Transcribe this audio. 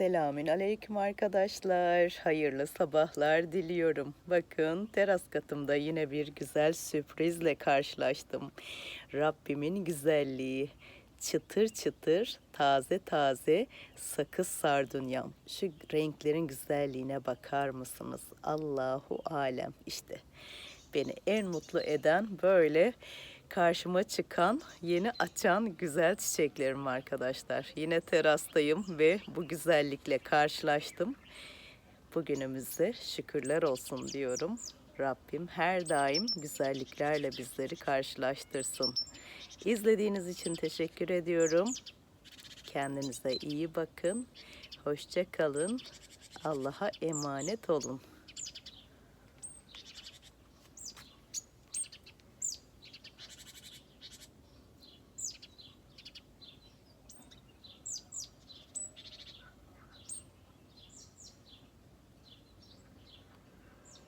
Selamün aleyküm arkadaşlar. Hayırlı sabahlar diliyorum. Bakın teras katımda yine bir güzel sürprizle karşılaştım. Rabbimin güzelliği. Çıtır çıtır, taze taze sakız sardunyam. Şu renklerin güzelliğine bakar mısınız? Allahu alem işte. Beni en mutlu eden böyle karşıma çıkan, yeni açan güzel çiçeklerim arkadaşlar. Yine terastayım ve bu güzellikle karşılaştım. Bugünümüzde şükürler olsun diyorum. Rabbim her daim güzelliklerle bizleri karşılaştırsın. İzlediğiniz için teşekkür ediyorum. Kendinize iyi bakın. Hoşça kalın. Allah'a emanet olun.